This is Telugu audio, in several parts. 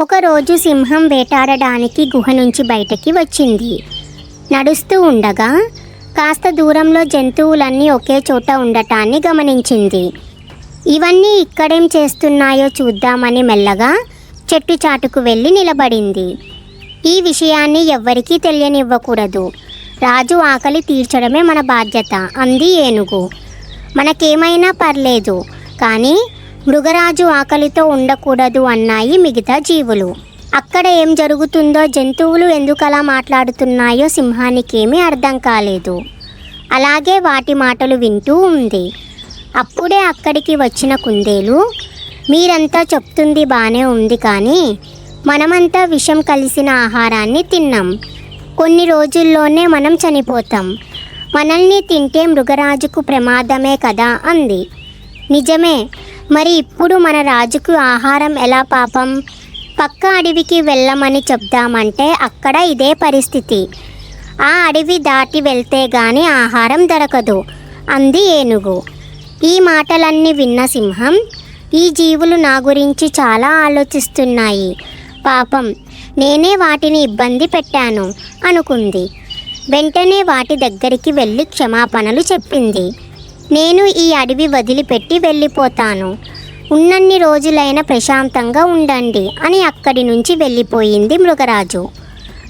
ఒకరోజు సింహం వేటాడడానికి గుహ నుంచి బయటకి వచ్చింది. నడుస్తూ ఉండగా కాస్త దూరంలో జంతువులన్నీ ఒకే చోట ఉండటాన్ని గమనించింది. ఇవన్నీ ఇక్కడేం చేస్తున్నాయో చూద్దామని మెల్లగా చెట్టు చాటుకు వెళ్ళి నిలబడింది. ఈ విషయాన్ని ఎవ్వరికీ తెలియనివ్వకూడదు. రాజు ఆకలి తీర్చడమే మన బాధ్యత అంది ఏనుగు. మనకేమైనా పర్లేదు కానీ మృగరాజు ఆకలితో ఉండకూడదు అన్నాయి మిగతా జీవులు. అక్కడ ఏం జరుగుతుందో జంతువులు ఎందుకలా మాట్లాడుతున్నాయో సింహానికేమీ అర్థం కాలేదు. అలాగే వాటి మాటలు వింటూ ఉంది. అప్పుడే అక్కడికి వచ్చిన కుందేలు మీరంతా చెప్తుంది బాగానే ఉంది కానీ మనమంతా విషం కలిసిన ఆహారాన్ని తిన్నాం. కొన్ని రోజుల్లోనే మనం చనిపోతాం. మనల్ని తింటే మృగరాజుకు ప్రమాదమే కదా అంది. నిజమే. మరి ఇప్పుడు మన రాజుకు ఆహారం ఎలా పాపం? పక్క అడవికి వెళ్ళమని చెప్దామంటే అక్కడ ఇదే పరిస్థితి. ఆ అడవి దాటి వెళ్తే గాని ఆహారం దొరకదు. అంది ఏనుగు. ఈ మాటలన్నీ విన్న సింహం ఈ జీవులు నా గురించి చాలా ఆలోచిస్తున్నాయి. పాపం నేనే వాటిని ఇబ్బంది పెట్టాను అనుకుంది. వెంటనే వాటి దగ్గరికి వెళ్ళి క్షమాపణలు చెప్పింది. నేను ఈ అడవి వదిలిపెట్టి వెళ్ళిపోతాను. ఉన్నన్ని రోజులైన ప్రశాంతంగా ఉండండి అని అక్కడి నుంచి వెళ్ళిపోయింది మృగరాజు.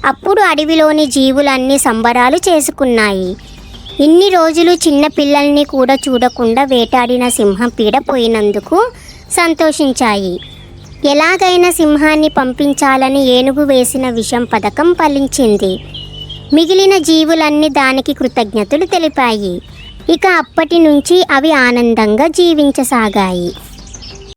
అప్పుడు అడవిలోని జీవులన్నీ సంబరాలు చేసుకున్నాయి. ఇన్ని రోజులు చిన్న పిల్లల్ని కూడా చూడకుండా వేటాడిన సింహం పీడ పోయినందుకు సంతోషించాయి. ఎలాగైనా సింహాన్ని పంపించాలని ఏనుగు వేసిన విషం పథకం ఫలించింది. మిగిలిన జీవులన్నీ దానికి కృతజ్ఞతలు తెలిపాయి. ఇక అప్పటి నుంచి అవి ఆనందంగా జీవించసాగాయి.